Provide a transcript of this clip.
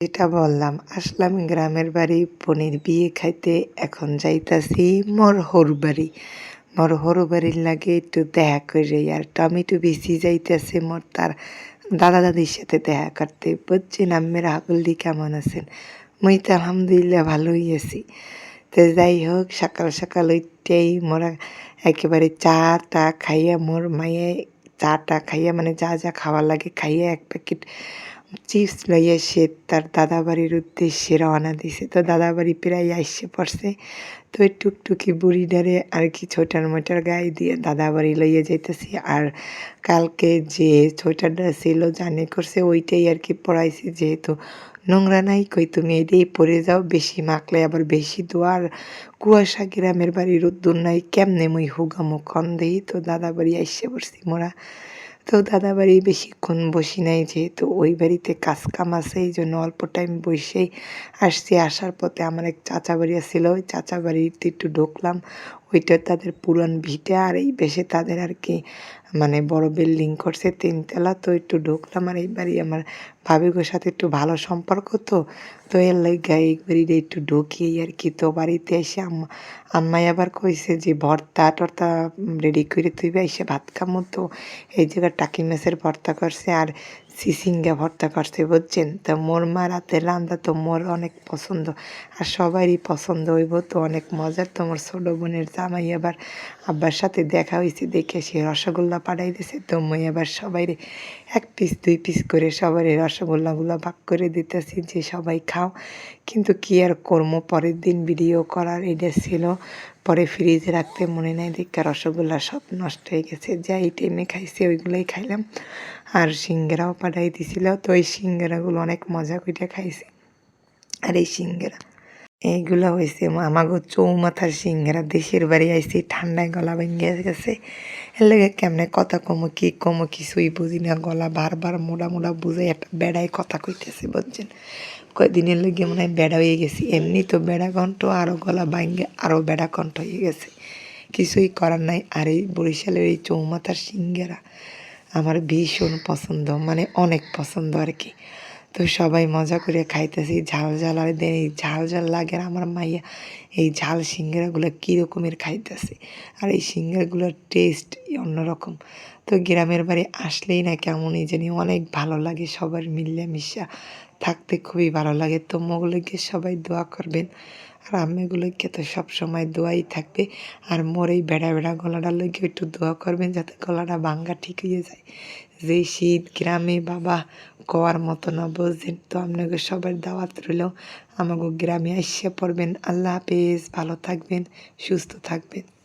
যেটা বললাম, আসলাম গ্রামের বাড়ি বোনের বিয়ে খাইতে, এখন যাইতাছি মোর হরু বাড়ি। মোর হরু বাড়ির লাগে একটু দেখা করে আর টমেটো বেশি যাইতেছে মোর তার দাদা দাদির সাথে দেখা করতে। বুঝছেন আম্মের হাগুলদি কেমন আছেন? মুই তো আলহামদুলিল্লাহ ভালোই আছি। তো যাই হোক, সকাল সকাল ওইটাই মোরা একেবারে চা টা খাইয়া মোর মায়ে চাটা খাইয়া মানে যা যা খাওয়ার লাগে খাইয়া এক প্যাকেট চিপস লইয়া সে তার দাদা বাড়ির উদ্দেশ্যে রওনা দিছে। তো দাদা বাড়ি প্রায় আসছে পড়ছে। তো ওই টুকটুকি বুড়িডারে আর কি ছোটার মোটার গায়ে দিয়ে দাদা বাড়ি লইয়া যাইতেছি। আর কালকে যে ছোটাটা ছিল জানে করছে, ওইটাই আর কি পড়াইছি। যেহেতু নোংরা নাই, কই তুমি এটাই পরে যাও। বেশি মাখলে আবার বেশি দোয়ার কুয়াশা গ্রামের বাড়ির উদ্দুর নাই, কেমনে মুই হুগামো কন দেই? তো দাদা বাড়ি আইসে পড়ছি মোরা। তো দাদা বাড়ি বেশিক্ষণ বসি নাই যেহেতু ওই বাড়িতে কাজ কাম আছে, এই জন্য অল্প টাইম বসেই আসছি। আসার পথে আমার এক চাচা বাড়ি ছিল ওই চাচা বাড়িতে একটু ঢুকলাম। ওইটা তাদের পুরান ভিটে আর এই বেশে তাদের আর কি মানে বড় বিল্ডিং করছে তিনতলা। তো একটু ঢুকলাম আর এই বাড়ি আমার ভাবিগোর সাথে একটু ভালো সম্পর্ক তো তো এর লাগে এই বাড়িতে একটু ঢুকি আর কি তো বাড়িতে এসে আম্মা, আম্মাই আবার কইছে যে ভর্তা টর্তা রেডি করে তুই এসে ভাত খামো তো। এই জায়গায় টাকি মাছের ভর্তা করছে আর সিসিঙ্গা ভর্তা করছে, বুঝছেন? তো মোর মা রাতের রান্না তো মোর অনেক পছন্দ, আর সবারই পছন্দ হইব তো অনেক মজার। তো আমার ছোটো বোনের জামাই আবার আব্বার সাথে দেখা হয়েছে দেখে সে রসগোল্লা পাঠাই দিছে। তো মই আবার সবাই এক পিস দুই পিস করে সবারই রসগোল্লাগুলো ভাগ করে দিতেছি যে সবাই খাও। কিন্তু কি আর করব পরের দিন ভিডিও করার এটা ছিল পরে ফ্রিজে রাখতে মনে নাই, দেখা রসগোল্লা সব নষ্ট হয়ে গেছে। যা এই টাইমে খাইছি, ওইগুলোই খাইলাম। আর সিঙ্গারাও পাঠাই দিছিল। তো ওই সিঙ্গারাগুলো অনেক মজা করে খাইছে। আর এই সিঙ্গারা এইগুলো হয়েছে আমাগো চৌমাথার সিঙ্গারা, দেশের বাড়ি আইসি ঠান্ডায় গলা ভেঙে গেছে। এর লেগে কেমনে কথা কমো, কি কমো কিছুই বুঝি না, গলা বারবার মোড়া মোড়া বুঝে একটা বেড়ায় কথা কইতেছে, বুঝছেন? কয়েকদিনের লেগে মনে হয় বেড়া হয়ে গেছি। এমনি তো বেড়া কণ্ঠ আরও গলা ভাঙ্গে আরও বেড়া কণ্ঠ হয়ে গেছে। কিছুই করার নাই। আর এই বরিশালের এই চৌমাথার সিঙ্গারা আমার ভীষণ পছন্দ মানে অনেক পছন্দ আর কি। তো সবাই মজা করে খাইতেছি। ঝাল ঝাল আর দেন এই ঝাল ঝাল লাগে আর আমার মাইয়া এই ঝাল সিঙ্গারাগুলো কীরকমের খাইতেছে। আর এই সিঙ্গারাগুলোর টেস্ট অন্যরকম। তো গ্রামের বাড়ি আসলেই না কেমনই জানি অনেক ভালো লাগে সবার মিল্লামিশা মিশা থাকতে খুবই ভালো লাগে। তো মোগলকে সবাই দোয়া করবেন। আর আম্মিগুলোকে তো সবসময় দোয়াই থাকবে। আর মোর এই বেড়া বেড়া গলাটা লেগে একটু দোয়া করবেন যাতে গলাটা ভাঙ্গা ঠিক হয়ে যায়। যে শীত, গ্রামে বাবা কওয়ার মতো না বুঝছেন তো আপনাকে সবার দাওয়াত রইল। আমাকে গ্রামে আসিয়া পড়বেন। আল্লাহ হাফেজ। ভালো থাকবেন, সুস্থ থাকবেন।